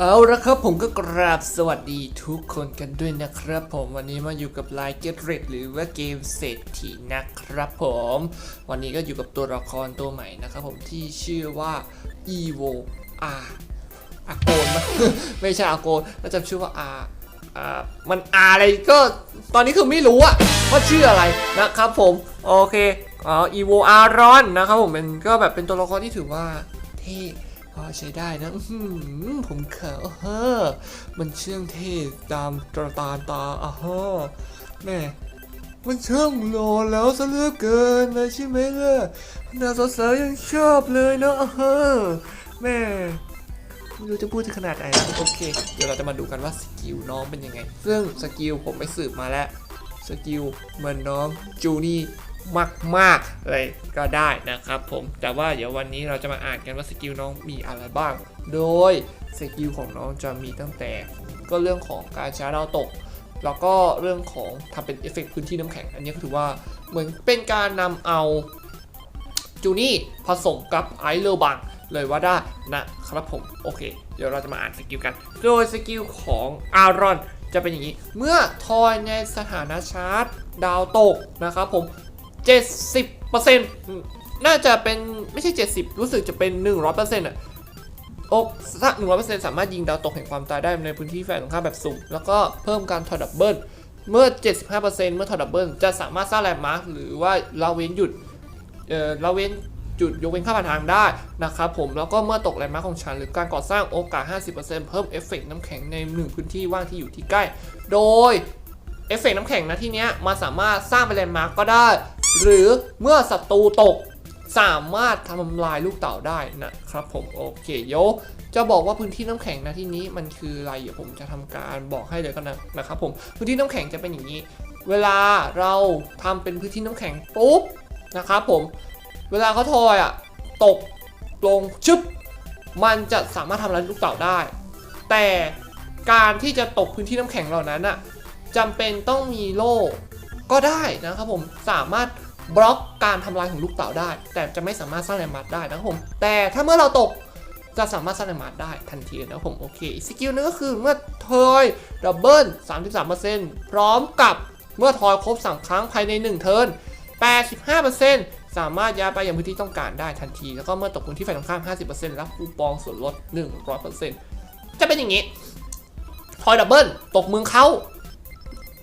เอาละครับผมก็กราบสวัสดีทุกคนกันด้วยนะครับ ผมวันนี้มาอยู่กับไลน์ Get Red หรือว่าเกมเศรษฐีนะครับผม วันนี้ก็อยู่กับตัวละครตัวใหม่นะครับผมที่ชื่อว่า Evo R อาโกนไม่ใช่อาโกนแล้วจำชื่อว่า R อ่ามันอะไรก็ตอนนี้คือไม่รู้อะว่าชื่ออะไรนะครับผม โอเคอ๋อ Evo Aron นะครับผมเป็นก็แบบเป็นตัวละครที่ถือว่าเท่ พอใช้ได้นะผมเขินเฮ้อมันเชื่องเท่ตามตราตาตาอะฮะแม่มันช่างหล่อแล้วซะเหลือเกินนะใช่ไหมล่ะน่าสาวๆยังชอบเลยนะอะฮะแม่ไม่รู้จะพูดถึงขนาดไหนโอเค เดี๋ยวเราจะมาดูกันว่าสกิลน้องเป็นยังไง ซึ่งสกิลผมไปสืบมาแล้ว สกิลเหมือนน้องจูนี่ มากๆเลยก็ได้นะครับผมแต่ว่าเดี๋ยววันนี้เราจะมาอ่านกันว่าสกิลน้องมีอะไรบ้าง โดยสกิลของน้องจะมีตั้งแต่ก็เรื่องของการช้าดาวตก แล้วก็เรื่องของทำเป็นเอฟเฟกต์พื้นที่น้ำแข็ง อันนี้ก็ถือว่าเหมือนเป็นการนำเอาจูนี่ผสมกับไอเลอร์บังเลยว่าได้นะครับผมโอเค เดี๋ยวเราจะมาอ่านสกิลกัน โดยสกิลของอารอนจะเป็นอย่างนี้ เมื่อทอยในสถานะชาร์จดาวตกนะครับผม 70%น่าจะเป็นไม่ใช่ 70 รู้สึกจะเป็น 100%อะอกสักหนึ่งร้อยเปอร์เซ็นต์สามารถยิงดาวตกแห่งความตายได้ในพื้นที่แฝงตรงข้ามแบบสุ่มแล้วก็เพิ่มการถอดดับเบิลเมื่อ 75%เมื่อถอดดับเบิลจะสามารถสร้างแลนด์มาร์คหรือว่าละเว้นหยุดเอ่อละเว้นจุดยกเว้นค่าผ่านทางได้นะครับผมแล้วก็เมื่อตกแลนด์มาร์คของฉัน หรือการก่อสร้างโอกาส 50%เพิ่มเอฟเฟกต์น้ำแข็งในหนึ่งพื้นที่ว่างที่อยู่ที่ใกล้ โดยเอฟเฟกต์น้ำแข็งนะที่เนี้ยมันสามารถสร้างเป็นแลนด์มาร์กก็ได้ หรือเมื่อศัตรูตกสามารถทำลายลูกเต่าได้นะครับผมโอเคโยจะบอกว่าพื้นที่น้ำแข็งนะที่นี้มันคืออะไรเดี๋ยวผมจะทำการบอกให้เลยก็นะนะครับผมพื้นที่น้ำแข็งจะเป็นอย่างนี้ เวลาเราทำเป็นพื้นที่น้ำแข็งปุ๊บนะครับผมเวลาเขาทอยอะตกลงชึบมันจะสามารถทำลายลูกเต่าได้ แต่การที่จะตกพื้นที่น้ำแข็งเหล่านั้นอะจำเป็นต้องมีโล่ ก็ได้นะครับผมสามารถบล็อกการทำลายของลูกเต่าได้ แต่จะไม่สามารถสร้างแรงมาร์ได้นะครับผม แต่ถ้าเมื่อเราตกจะสามารถสร้างแรงมาร์ได้ทันทีนะครับผมโอเคสกิลนึงก็คือเมื่อทอยดับเบิล33%พร้อมกับเมื่อทอยครบ3ครั้งภายใน 1 เทิร์น85%สามารถย้ายไปยังพื้นที่ต้องการได้ทันที แล้วก็เมื่อตกพื้นที่ฝ่ายตรงข้าม 50%รับคูปองส่วนลด 100%จะเป็นอย่างนี้ ทอยดับเบิลตกเมืองเขา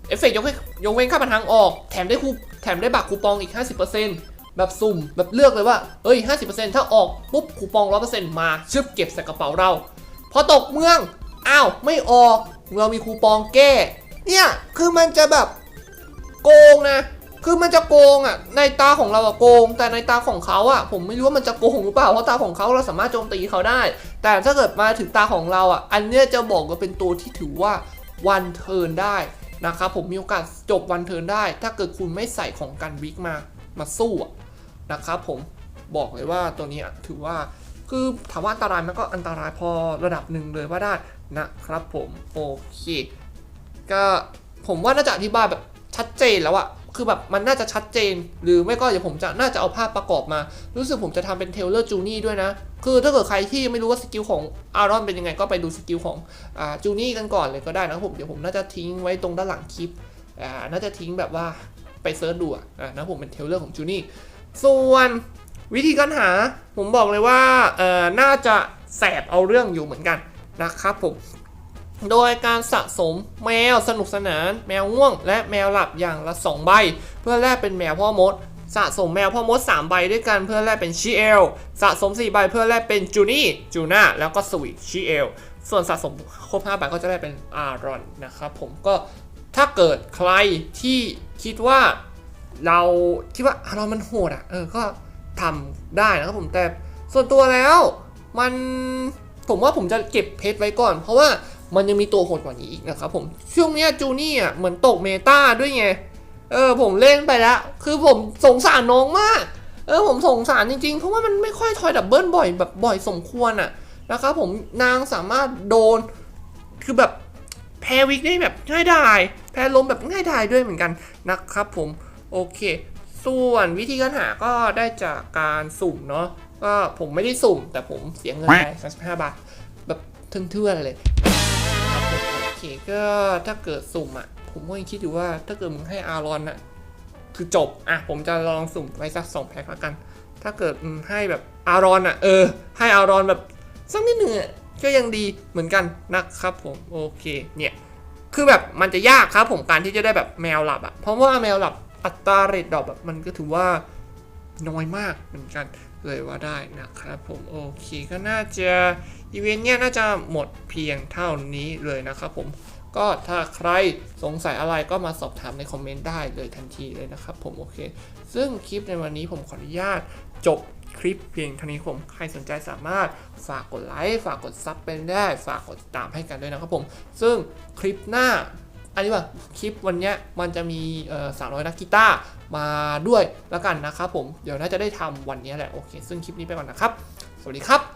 เอฟเฟกต์ยกเว้นยกเว้นค่าผ่านทางออก แถมได้คูแถมได้บัตรคูปองอีก 50%แบบสุ่มแบบเลือกเลยว่าเอ้ย 50%ถ้าออกปุ๊บคูปอง 100%มาชึบเก็บใส่กระเป๋าเรา พอตกเมืองอ้าวไม่ออกเรามีคูปองแก้ เนี่ยคือมันจะแบบโกงนะ คือมันจะโกงอะ ในตาของเราอะโกง แต่ในตาของเขาอะผมไม่รู้ว่ามันจะโกงหรือเปล่า เพราะตาของเขาเราสามารถโจมตีเขาได้ แต่ถ้าเกิดมาถึงตาของเราอะ อันเนี้ยจะบอกว่าเป็นตัวที่ถือว่าวันเทิร์นได้ นะครับผมมีโอกาสจบวันเทิร์นได้ ถ้าเกิดคุณไม่ใส่ของกันวิกมามาสู้นะครับผมบอกเลยว่าตัวนี้ถือว่าคือถามว่าอันตรายมันก็อันตรายพอระดับหนึ่งเลยว่าได้นะครับผมโอเคก็ผมว่าน่าจะอธิบายแบบชัดเจนแล้วอะ คือแบบมันน่าจะชัดเจน หรือไม่ก็เดี๋ยวผมจะน่าจะเอาภาพประกอบมา รู้สึกผมจะทำเป็นเทเลอร์จูนี่ด้วยนะ คือถ้าเกิดใครที่ไม่รู้ว่าสกิลของอารอนเป็นยังไง ก็ไปดูสกิลของอ่าจูนี่กันก่อนเลยก็ได้นะผมเดี๋ยวผมน่าจะทิ้งไว้ตรงด้านหลังคลิปอ่าน่าจะทิ้งแบบว่าไปเซิร์ชดูอะอ่านะผมเป็นเทเลอร์ของจูนี่ส่วนวิธีการหาผมบอกเลยว่าเอ่อน่าจะแสบเอาเรื่องอยู่เหมือนกันนะครับผม โดยการสะสมแมวสนุกสนาน แมวง่วง และแมวหลับอย่างละ 2 ใบ เพื่อแลกเป็นแมวพ่อมด สะสมแมวพ่อมด 3 ใบด้วยกันเพื่อแลกเป็นชิเอลสะสม 4 ใบเพื่อแลกเป็นจูนี่จูน่าแล้วก็สวิตชิเอลส่วนสะสมครบ5ใบก็จะได้เป็นอารอนนะครับผมก็ถ้าเกิดใครที่คิดว่าเราคิดว่าอารอนมันโหดอะเออก็ทำได้นะครับผมแต่ส่วนตัวแล้วมันผมว่าผมจะเก็บเพชรไว้ก่อน เพราะว่า มันยังมีตัวโหดกว่านี้อีกนะครับผม ช่วงนี้จูนี่อะเหมือนตกเมตาด้วยไง เออผมเล่นไปแล้ว คือผมสงสารน้องมาก เออผมสงสารจริงๆ เพราะว่ามันไม่ค่อยทอยดับเบิลบ่อยแบบบ่อยสมควรอะนะครับผมนางสามารถโดน คือแบบแพ้วิกได้แบบง่ายดายแพ้ล้มแบบง่ายดายด้วยเหมือนกันนะครับผมโอเค ส่วนวิธีการหาก็ได้จากการสุ่มเนาะก็ผมไม่ได้สุ่ม แต่ผมเสียเงินไป35บาทแบบเทื่อนๆเลย ก็ถ้าเกิดสุ่มอะผมก็ยังคิดอยู่ว่าถ้าเกิดมึงให้อารอนอะคือจบอะผมจะลองสุ่มไว้สักสองแพ็คล้วกัน ถ้าเกิดให้แบบอารอนอะเออ ให้อารอนแบบสักนิดหนึ่งอะก็ยังดีเหมือนกันนะครับผมโอเคเนี่ยคือแบบมันจะยากครับผมการที่จะได้แบบแมวหลับอะเพราะว่าแมวหลับอัตราเรทดรอปแบบมันก็ถือว่าน้อยมากเหมือนกัน เลยว่าได้นะครับผมโอเคก็น่าจะอีเวนต์เนี่ยน่าจะหมดเพียงเท่านี้เลยนะครับผมก็ถ้าใครสงสัยอะไรก็มาสอบถามในคอมเมนต์ได้เลยทันทีเลยนะครับผมโอเค ซึ่งคลิปในวันนี้ผมขออนุญาตจบคลิปเพียงเท่านี้ผมใครสนใจสามารถฝากกดไลค์ฝากกดซับเป็นได้ ฝากกดติดตามให้กันด้วยนะครับผม ซึ่งคลิปหน้า อันนี้ว่าคลิปวันนี้มันจะมีสาวน้อยนักกีตาร์มาด้วยแล้วกันนะครับผม เดี๋ยวน่าจะได้ทำวันนี้แหละ โอเค ซึ่งคลิปนี้ไปก่อนนะครับ สวัสดีครับ